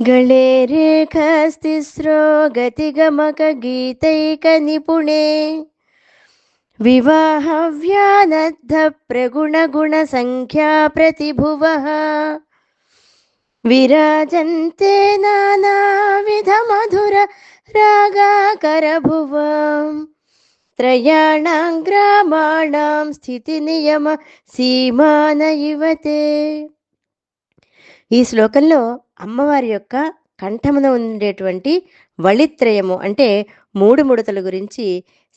गळे रेखस्तिस्रो गतिगमकगीतैकनिपुणे विवाहव्यानद्धप्रगुणगुणसङ्ख्या प्रतिभुवः विराजन्ते नानाविधमधुर रागाकरभुवम् త్రయాణాం గ్రామాణం స్థితి నియమ సీమాన యువతే ఈ శ్లోకంలో అమ్మవారి యొక్క కంఠమున ఉండేటువంటి వళిత్రయము అంటే మూడు ముడతల గురించి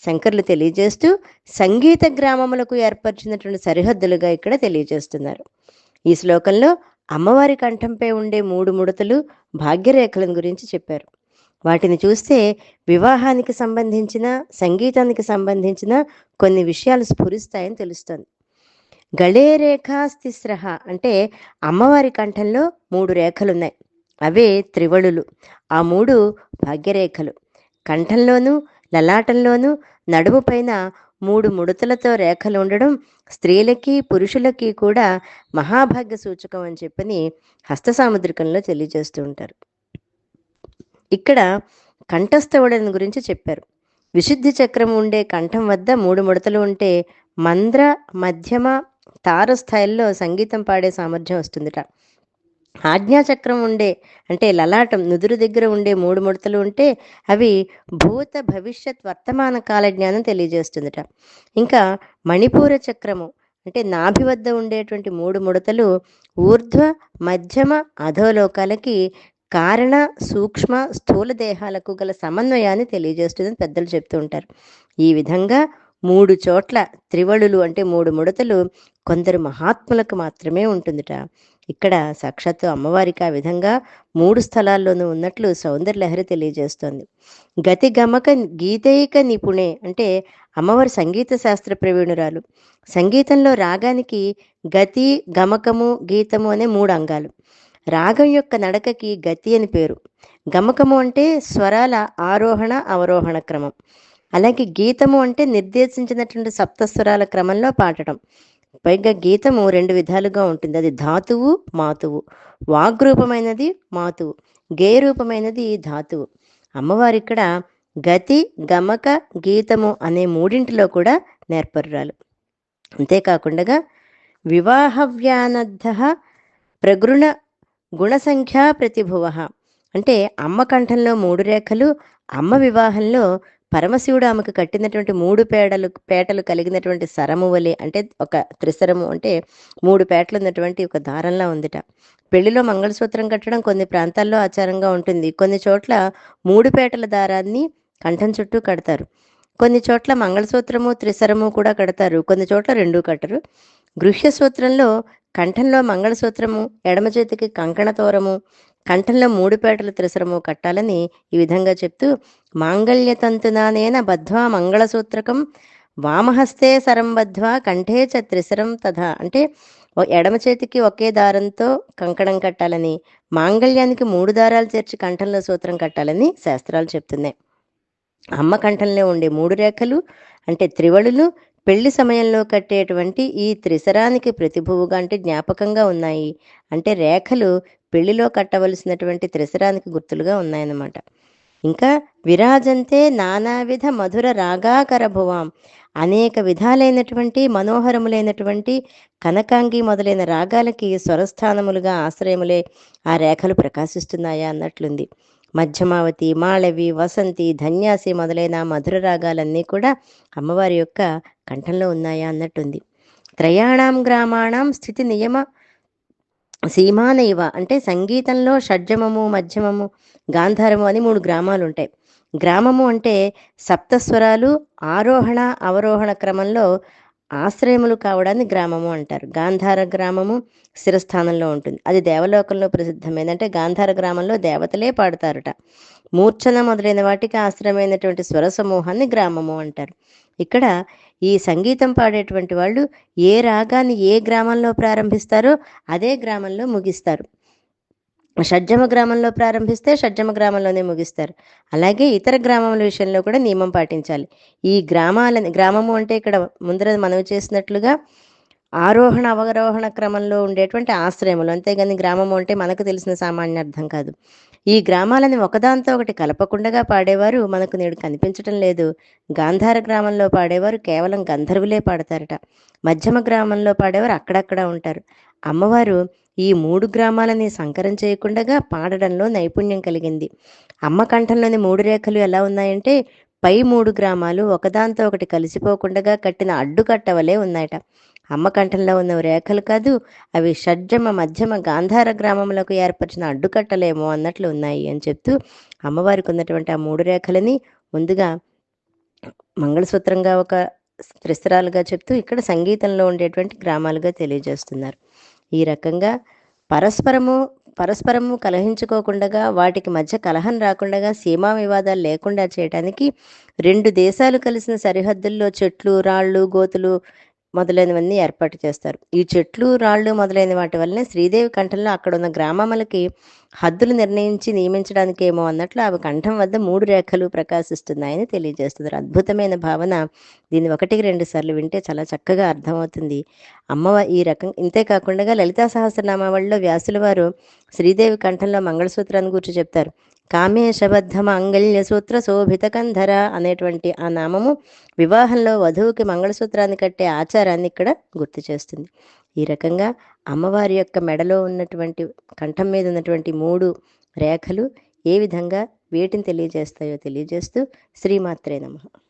శంకర్లు తెలియజేస్తూ సంగీత గ్రామములకు ఏర్పరిచినటువంటి సరిహద్దులుగా ఇక్కడ తెలియజేస్తున్నారు. ఈ శ్లోకంలో అమ్మవారి కంఠంపై ఉండే మూడు ముడతలు భాగ్యరేఖలను గురించి చెప్పారు. వాటిని చూస్తే వివాహానికి సంబంధించిన సంగీతానికి సంబంధించిన కొన్ని విషయాలు స్ఫురిస్తాయని తెలుస్తుంది. గళే రేఖాస్తిస్రహ అంటే అమ్మవారి కంఠంలో మూడు రేఖలున్నాయి. అవే త్రివళులు. ఆ మూడు భాగ్యరేఖలు. కంఠంలోనూ లలాటంలోనూ నడుము పైన మూడు ముడతలతో రేఖలు ఉండడం స్త్రీలకి పురుషులకి కూడా మహాభాగ్య సూచకం అని చెప్పని హస్త సాముద్రికంలో తెలియజేస్తూ ఉంటారు. ఇక్కడ కంఠస్థవడని గురించి చెప్పారు. విశుద్ధి చక్రం ఉండే కంఠం వద్ద మూడు ముడతలు ఉంటే మంద్ర మధ్యమ తార స్థాయిల్లో సంగీతం పాడే సామర్థ్యం వస్తుందిట. ఆజ్ఞాచక్రం ఉండే అంటే లలాటం నుదురు దగ్గర ఉండే మూడు ముడతలు ఉంటే అవి భూత భవిష్యత్ వర్తమాన కాల జ్ఞానం తెలియజేస్తుందిట. ఇంకా మణిపూర చక్రము అంటే నాభి వద్ద ఉండేటువంటి మూడు ముడతలు ఊర్ధ్వ మధ్యమ అధోలోకాలకి కారణ సూక్ష్మ స్థూల దేహాలకు గల సమన్వయాన్ని తెలియజేస్తుందని పెద్దలు చెప్తూ ఉంటారు. ఈ విధంగా మూడు చోట్ల త్రివళులు అంటే మూడు ముడతలు కొందరు మహాత్ములకు మాత్రమే ఉంటుందిట. ఇక్కడ సాక్షాత్తు అమ్మవారికి ఆ విధంగా మూడు స్థలాల్లోనూ ఉన్నట్లు సౌందర్యలహరి తెలియజేస్తోంది. గతి గమక గీతైక నిపుణే అంటే అమ్మవారి సంగీత శాస్త్ర ప్రవీణురాలు. సంగీతంలో రాగానికి గతి గమకము గీతము అనే మూడు అంగాలు. రాగం యొక్క నడకకి గతి అని పేరు. గమకము అంటే స్వరాల ఆరోహణ అవరోహణ క్రమం. అలాగే గీతము అంటే నిర్దేశించినటువంటి సప్తస్వరాల క్రమంలో పాడటం. పైగా గీతము రెండు విధాలుగా ఉంటుంది. అది ధాతువు మాతువు. వాగ్రూపమైనది మాతువు. గే రూపమైనది ధాతువు. అమ్మవారు ఇక్కడ గతి గమక గీతము అనే మూడింటిలో కూడా నేర్పరురాలు. అంతేకాకుండా వివాహవ్యానద్ధ ప్రగృణ గుణసంఖ్యా ప్రతిభువ అంటే అమ్మ కంఠంలో మూడు రేఖలు అమ్మ వివాహంలో పరమశివుడు ఆమెకు కట్టినటువంటి మూడు పేడలు పేటలు కలిగినటువంటి సరము వలె అంటే ఒక త్రిసరము అంటే మూడు పేటలు ఉన్నటువంటి ఒక దారంలా ఉందిట. పెళ్ళిలో మంగళసూత్రం కట్టడం కొన్ని ప్రాంతాల్లో ఆచారంగా ఉంటుంది. కొన్ని చోట్ల మూడు పేటల దారాన్ని కంఠం చుట్టూ కడతారు. కొన్ని చోట్ల మంగళసూత్రము త్రిసరము కూడా కడతారు. కొన్ని చోట్ల రెండూ కట్టరు. గృహ్య సూత్రంలో కంఠంలో మంగళసూత్రము ఎడమ చేతికి కంకణ తోరము కంఠంలో మూడు పేటల త్రిసరము కట్టాలని ఈ విధంగా చెప్తూ మాంగళ్యతంతునానేన బద్ధ్వా మంగళసూత్రకం వామహస్తే సరం బద్ధ్వా కంఠే చ త్రిసరం తథా. అంటే ఎడమ చేతికి ఒకే దారంతో కంకణం కట్టాలని మాంగళ్యానికి మూడు దారాలు చేర్చి కంఠంలో సూత్రం కట్టాలని శాస్త్రాలు చెప్తున్నాయి. అమ్మ కంఠంలో ఉండే మూడు రేఖలు అంటే త్రివళులు పెళ్ళి సమయంలో కట్టేటువంటి ఈ త్రిసరానికి ప్రతిభువుగా అంటే జ్ఞాపకంగా ఉన్నాయి. అంటే రేఖలు పెళ్ళిలో కట్టవలసినటువంటి త్రిసరానికి గుర్తులుగా ఉన్నాయన్నమాట. ఇంకా విరాజంతే నానావిధ మధుర రాగాకర భువాం. అనేక విధాలైనటువంటి మనోహరములైనటువంటి కనకాంగి మొదలైన రాగాలకి స్వరస్థానములుగా ఆశ్రయములే ఆ రేఖలు ప్రకాశిస్తున్నాయా అన్నట్లుంది. మధ్యమావతి మాళవి వసంతి ధన్యాసి మొదలైన మధుర రాగాలన్నీ కూడా అమ్మవారి యొక్క కంఠంలో ఉన్నాయా అన్నట్టుంది త్రయాణం గ్రామాణం స్థితి నియమ సీమానైవ అంటే సంగీతంలో షడ్జమము మధ్యమము గాంధారము అని మూడు గ్రామాలు ఉంటాయి గ్రామము అంటే సప్తస్వరాలు ఆరోహణ అవరోహణ క్రమంలో ఆశ్రయములు కావడాన్ని గ్రామము అంటారు. గాంధార గ్రామము స్థిరస్థానంలో ఉంటుంది. అది దేవలోకంలో ప్రసిద్ధమైంది. అంటే గాంధార గ్రామంలో దేవతలే పాడతారట. మూర్ఛన మొదలైన వాటికి ఆశ్రయమైనటువంటి స్వర సమూహాన్ని గ్రామము అంటారు. ఇక్కడ ఈ సంగీతం పాడేటువంటి వాళ్ళు ఏ రాగాన్ని ఏ గ్రామంలో ప్రారంభిస్తారో అదే గ్రామంలో ముగిస్తారు. షడ్జమ గ్రామంలో ప్రారంభిస్తే షడ్జమ గ్రామంలోనే ముగిస్తారు. అలాగే ఇతర గ్రామముల విషయంలో కూడా నియమం పాటించాలి. ఈ గ్రామాలని గ్రామము అంటే ఇక్కడ ముందర మనవి చేసినట్లుగా ఆరోహణ అవరోహణ క్రమంలో ఉండేటువంటి ఆశ్రయములు. అంతేగాని గ్రామము అంటే మనకు తెలిసిన సామాన్య అర్థం కాదు. ఈ గ్రామాలని ఒకదాంతో ఒకటి కలపకుండా పాడేవారు మనకు నేడు కనిపించటం లేదు. గాంధార గ్రామంలో పాడేవారు కేవలం గంధర్వులే పాడతారట. మధ్యమ గ్రామంలో పాడేవారు అక్కడక్కడ ఉంటారు. అమ్మవారు ఈ మూడు గ్రామాలని సంకరం చేయకుండగా పాడడంలో నైపుణ్యం కలిగింది. అమ్మ కంఠంలోని మూడు రేఖలు ఎలా ఉన్నాయంటే పై మూడు గ్రామాలు ఒకదాంతో ఒకటి కలిసిపోకుండగా కట్టిన అడ్డుకట్టవలే ఉన్నాయట. అమ్మ కంఠంలో ఉన్న రేఖలు కాదు అవి షడ్జమ మధ్యమ గాంధార గ్రామములకు ఏర్పరిచిన అడ్డుకట్టలేమో అన్నట్లు ఉన్నాయి అని చెప్తూ అమ్మవారికి ఉన్నటువంటి ఆ మూడు రేఖలని ముందుగా మంగళసూత్రంగా ఒక త్రిస్త్రాలుగా చెప్తూ ఇక్కడ సంగీతంలో ఉండేటువంటి గ్రామాలుగా తెలియజేస్తున్నారు. ఈ రకంగా పరస్పరము పరస్పరము కలహించుకోకుండా వాటికి మధ్య కలహం రాకుండా సీమా వివాదాలు లేకుండా చేయడానికి రెండు దేశాలు కలిసిన సరిహద్దుల్లో చెట్లు రాళ్ళు గోతులు మొదలైనవన్నీ ఏర్పాటు చేస్తారు. ఈ చెట్లు రాళ్ళు మొదలైన వాటి వల్లనే శ్రీదేవి కంఠంలో అక్కడ ఉన్న గ్రామములకి హద్దులు నిర్ణయించి నియమించడానికేమో అన్నట్లు ఆమె కంఠం వద్ద మూడు రేఖలు ప్రకాశిస్తున్నాయని తెలియజేస్తున్నారు. అద్భుతమైన భావన దీన్ని ఒకటికి రెండు సార్లు వింటే చాలా చక్కగా అర్థమవుతుంది. అమ్మవ ఈ రకం ఇంతే కాకుండా లలితా సహస్రనామావళిలో వ్యాసుల వారు శ్రీదేవి కంఠంలో మంగళసూత్రాన్ని గురించి చెప్తారు. కామేశబద్ధ మాంగళ్య సూత్ర శోభిత కంధర అనేటువంటి ఆ నామము వివాహంలో వధువుకి మంగళసూత్రాన్ని కట్టే ఆచారాన్ని ఇక్కడ గుర్తు చేస్తుంది. ఈ రకంగా అమ్మవారి యొక్క మెడలో ఉన్నటువంటి కంఠం మీద ఉన్నటువంటి మూడు రేఖలు ఏ విధంగా వేటిని తెలియజేస్తాయో తెలియజేస్తూ శ్రీమాత్రే నమః.